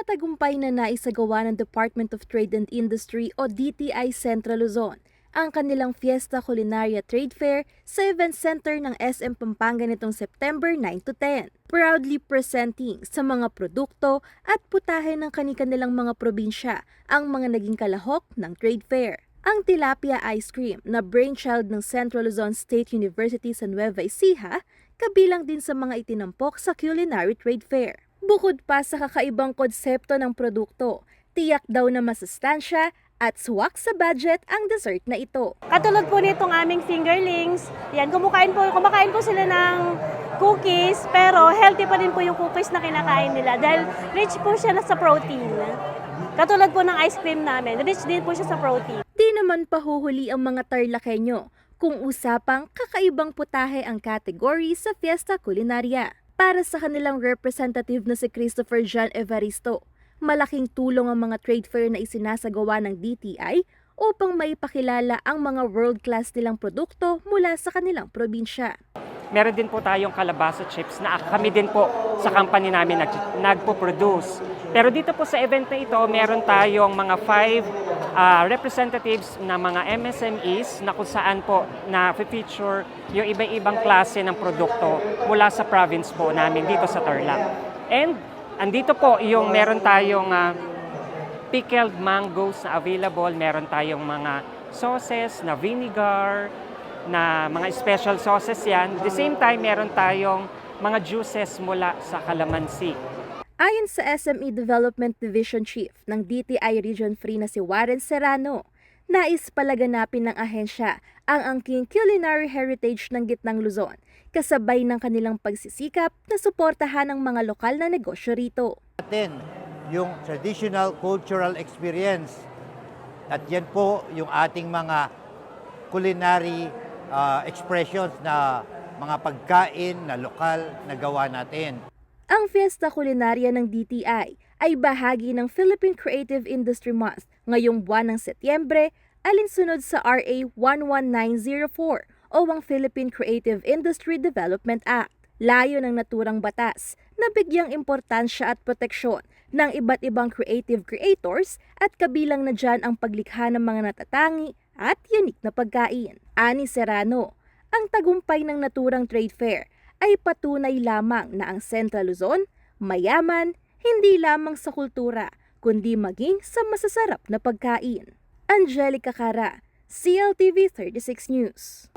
Matagumpay na naisagawa ng Department of Trade and Industry o DTI Central Luzon ang kanilang Fiesta Culinaria Trade Fair sa Event Center ng SM Pampanga nitong September 9 to 10. Proudly presenting sa mga produkto at putahe ng kanilang mga probinsya ang mga naging kalahok ng trade fair. Ang tilapia ice cream na brainchild ng Central Luzon State University sa Nueva Ecija, kabilang din sa mga itinampok sa Culinary Trade Fair. Bukod pa sa kakaibang konsepto ng produkto, tiyak daw na masustansya at swak sa budget ang dessert na ito. Katulad po nitong aming fingerlings, yan, kumakain po, kumakain po sila ng cookies, pero healthy pa rin po yung cookies na kinakain nila dahil rich po siya na sa protein. Katulad po ng ice cream namin, rich din po siya sa protein. Di naman pahuhuli ang mga tarlakenyo kung usapang kakaibang putahe ang kategory sa Fiesta Culinaria. Para sa kanilang representative na si Christopher John Evaristo, malaking tulong ang mga trade fair na isinasagawa ng DTI upang maipakilala ang mga world-class nilang produkto mula sa kanilang probinsya. Meron din po tayong kalabasa chips na kami din po sa company namin nag, nagpo-produce. Pero dito po sa event na ito, meron tayong mga five ah, representatives na mga MSMEs na kung saan po na feature yung iba-ibang klase ng produkto mula sa province po namin dito sa Tarlac. And andito po yung meron tayong ah, pickled mangoes na available, meron tayong mga sauces na vinegar, na mga special sauces yan. At the same time, meron tayong mga juices mula sa calamansi. Ayon sa SME Development Division Chief ng DTI Region 3 na si Warren Serrano, nais palaganapin ng ahensya ang angking culinary heritage ng Gitnang Luzon, kasabay ng kanilang pagsisikap na suportahan ang mga lokal na negosyo rito. natin yung traditional cultural experience. At yan po yung ating mga culinary uh, expressions na mga pagkain na lokal na gawa natin. Ang Fiesta Culinaria ng DTI ay bahagi ng Philippine Creative Industry Month ngayong buwan ng Setyembre alinsunod sa RA 11904 o ang Philippine Creative Industry Development Act. Layo ng naturang batas na bigyang importansya at proteksyon ng iba't ibang creative creators at kabilang na dyan ang paglikha ng mga natatangi at unique na pagkain. Ani Serrano, ang tagumpay ng naturang trade fair ay patunay lamang na ang Central Luzon mayaman hindi lamang sa kultura kundi maging sa masasarap na pagkain. Angelica Cara, CLTV 36 News.